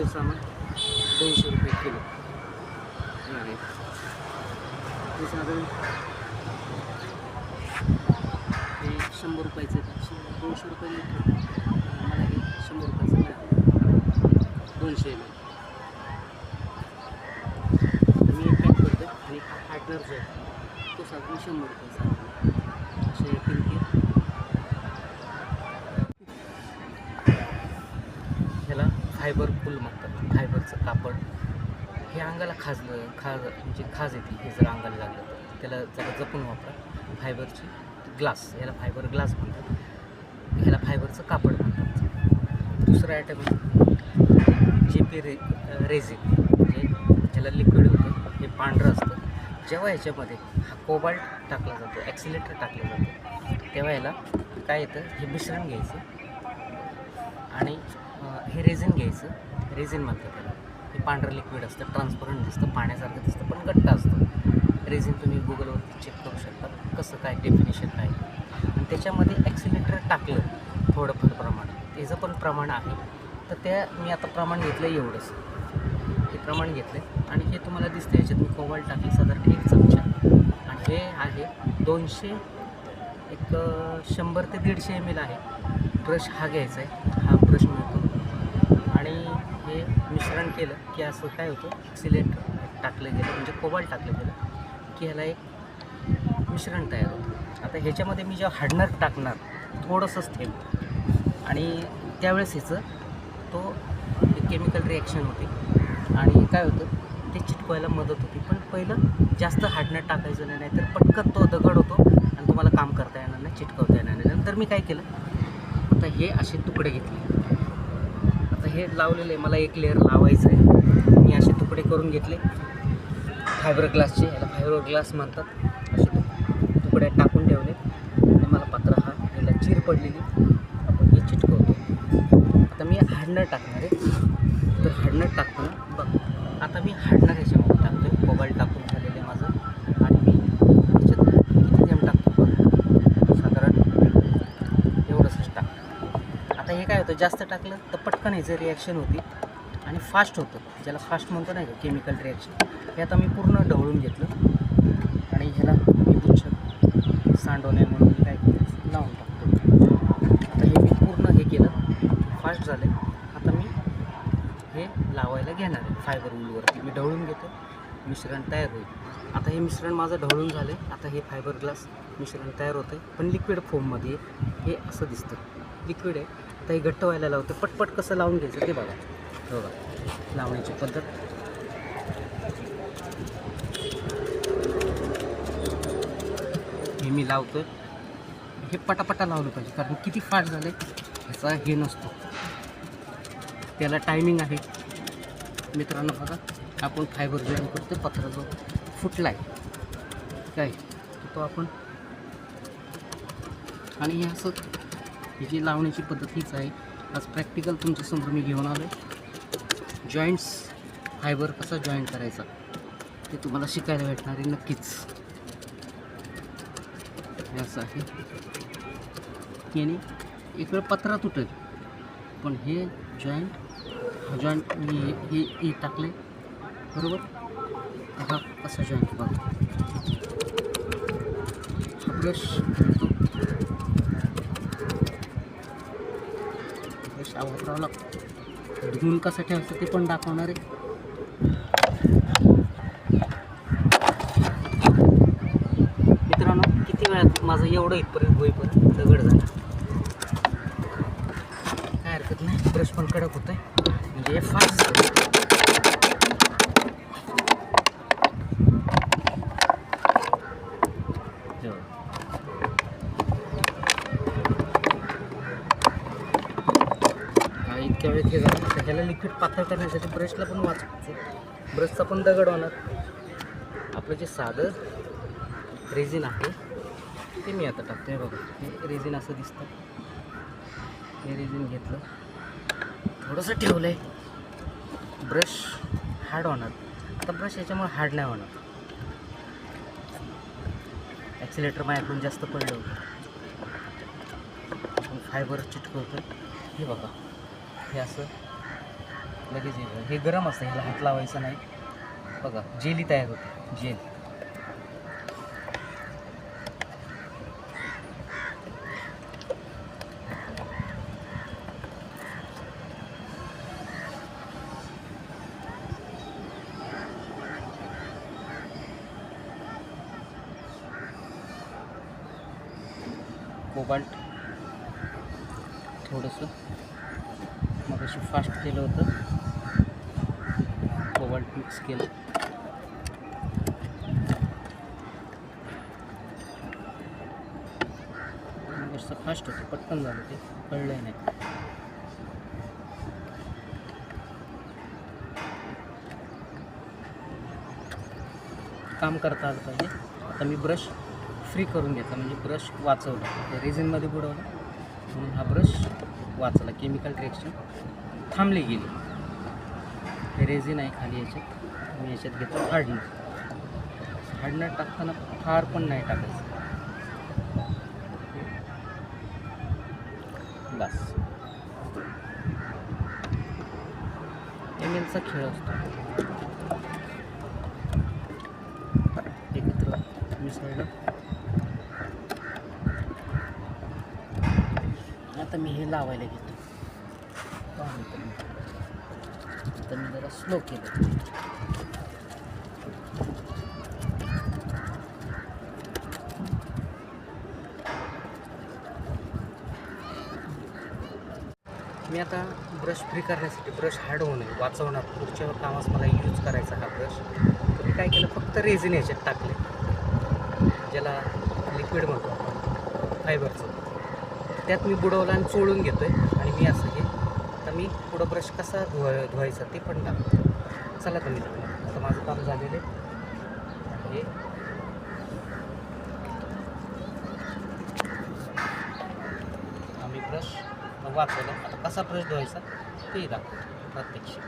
ते सामान दोनशे रुपये किलो. आहे हे साधारण हे शंभर रुपयाचं आहे. दोनशे रुपये लिटर. मला हे शंभर रुपयाचं दोनशे एम एल. मी एक पॅक करतो आणि हा हार्डनर जो आहे तो साधारण शंभर रुपयाचा आहे. असे किमती ह्याला फायबर फुल म्हणतात फायबरचं कापड हे अंगाला खाजलं खाज म्हणजे खाज येते हे जर अंगाला लागलं तर. त्याला जरा जपून वापरा. फायबरची ग्लास ह्याला फायबर ग्लास म्हणतात. ह्याला फायबरचं कापड म्हणतात. दुसरं आयटम जे पी रे रेझिन. म्हणजे ज्याला लिक्विड होतं हे पांढरं असतं. जेव्हा ह्याच्यामध्ये हा कोबाल्ट टाकला जातो ॲक्सिलेटर टाकलं जातं तेव्हा याला काय येतं? हे मिश्रण घ्यायचं. रेझिन घ्यायचं. रेझिन म्हणतात त्याला. हे पांढरं लिक्विड असतं ट्रान्सपरंट दिसतं पाण्यासारखं दिसतं पण घट्ट असतं. रेझिन तुम्ही गुगलवरती चेक करू शकता कसं काय डेफिनेशन काय आणि त्याच्यामध्ये ॲक्सिलेटर टाकलं थोडंफार प्रमाण. त्याचं पण प्रमाण आहे. तर त्या मी आता प्रमाण घेतलं आहे एवढंच. हे प्रमाण घेतलं आहे आणि हे तुम्हाला दिसतं याच्यात मी कोवाल टाकली साधारण एक चमचा. आणि हे आहे दोनशे एक शंभर ते दीडशे एम एल आहे. ब्रश हा घ्यायचा आहे. हा ब्रश मिळतो. आणि हे मिश्रण केलं की असं काय होतं सिलेंट टाकलं गेलं म्हणजे कोबाल टाकलं गेलं की ह्याला एक मिश्रण तयार होतं. आता ह्याच्यामध्ये मी जेव्हा हार्डनर टाकणार थोडंसंच थेंब. आणि त्यावेळेस ह्याचं तो केमिकल रिॲक्शन होते. आणि काय होतं ते चिटकवायला मदत होती. पण पहिलं जास्त हार्डनर टाकायचं नाही नाहीतर पटकन तो दगड होतो आणि तुम्हाला काम करता येणार नाही चिटकवता येणार नाही. नंतर मी काय केलं आता हे असे तुकडे घेतले. हे लावलेले मला एक लेअर लावायचं आहे मी असे तुकडे करून घेतले. फायबर ग्लासचे याला फायबर ग्लास म्हणतात. असे तुकडे टाकून ठेवले. आणि मला पात्र हा याला चीर पडलेली. आपण हे चिटकवतो. आता मी हार्डनर टाकणार आहे. तर हार्डनर टाकताना बघ. आता मी हार्डनर ह्याच्यामध्ये टाकतो मोबाईल टाकून झालेलं आहे माझं आणि मी ह्याच्यात किती थेंब टाकतो बघ साधारण एवढंच टाक आता हे काय होतं जास्त टाकलं तर पटकन ह्याचं रिॲक्शन होती आणि फास्ट होतं. ज्याला फास्ट म्हणतो नाही का केमिकल रिॲक्शन हे आता मी पूर्ण ढवळून घेतलं आणि ह्याला मी गुच्छ सांडवणे म्हणून काय लावून टाकतो. आता हे मी पूर्ण हे केलं फास्ट झालं. आता मी हे लावायला घेणार आहे फायबर वूलवरती मी ढवळून घेतो मिश्रण तयार होईल. आता हे मिश्रण माझं ढवळून झालं आता हे फायबर ग्लास मिश्रण तयार होतं आहे पण लिक्विड फोममध्ये हे असं दिसतं. लिक्विड आहे. तर हे घट्ट व्हायला लावतं. पटपट कसं लावून घ्यायचं ते बघा. बघा. लावण्याची पद्धत. हे मी लावतो हे पटापटा लावलं पाहिजे कारण किती फास्ट झाले ह्याचा हे नसतो. त्याला टायमिंग आहे. मित्रांनो बघा आपण फायबर जॉईन करतो पत्रा जो फुटला आहे काय तो आपण आणि हे असं ही जी लावण्याची पद्धत हीच आहे. आज प्रॅक्टिकल तुमच्यासमोर मी घेऊन आलो आहे जॉईंट्स फायबर कसा जॉईंट करायचा ते तुम्हाला शिकायला भेटणार आहे नक्कीच. हे असं आहे याने एक वेळ पत्रा तुटेल. पण हे जॉईंट हा जॉईंट मी हे हे हे टाकले बरोबर? हा कसा जॉईंट बघा. ब्रश ब्रश वापरावा धुवून कसा ठेवायचं ते पण दाखवणार आहे. मित्रांनो किती वेळात माझं एवढं इथपर्यंत होईपर्यंत दगड झाला. काय हरकत नाही ब्रश पण कडक होतं म्हणजे हे फास्ट इतक्या वेळेत हे झालं तर ह्याला लिक्विड पातळ करण्यासाठी ब्रशला पण वाचवायचं. ब्रशचा पण दगड होणार. आपलं जे साधं रेझिन आहे ते मी आता टाकतोय बघा. हे रेझिन असं दिसतं. हे रेझिन घेतलं. थोडंसं ठेवलं आहे ब्रश हार्ड होणार. आता ब्रश याच्यामुळे हार्ड नाही होणार. ॲक्सिलेटर माझ्याकडून जास्त पडलं होतं. फायबर चिटकवतं हे बघा. हे असं. लगेच येतं हे गरम असतं. ह्याला हात लावायचा नाही. बघा जेली तयार होते. जेल. कोबाल्ट. थोडंसं. मग अशी फास्ट केलं होतं. कोबाल्ट मिक्स केलं. फास्ट होतं पटकन झालं ते. कळलं नाही. काम करता आलं पाहिजे. आता मी ब्रश फ्री करून घेतला म्हणजे ब्रश वाचवला. रेझिनमध्ये बुडवलं. म्हणून हा ब्रश वाचला केमिकल रिएक्शन थांबली गेली. हे रेझिन आहे खाली याच्यात. मी याच्यात घेतो हार्डनर हार्डनर टाकताना फार पण नाही टाकायचं. बस. एम एलचा खेळ असतो. एकत्र मिसळलं. आता मी हे लावायला घेतो. आता मी जरा स्लो केलं. मी आता ब्रश फ्री करण्यासाठी ब्रश हार्ड होऊ नये वाचवणार. पुढच्या कामास मला यूज करायचा हा ब्रश तर मी काय केलं फक्त रेझिन याच्यात टाकले ज्याला लिक्विड म्हणतो आपण फायबरचं त्यात मी बुडवला आणि चोळून घेतो आहे आणि मी असं हे तर मी पुढं ब्रश कसा धुवा धुवायचा ते पण टाकतो चला तुम्ही आता माझं काम झालेलं आहे. हे आम्ही ब्रश वाचवलं. आता कसा ब्रश धुवायचा तेही दाखवतो. प्रत्यक्ष.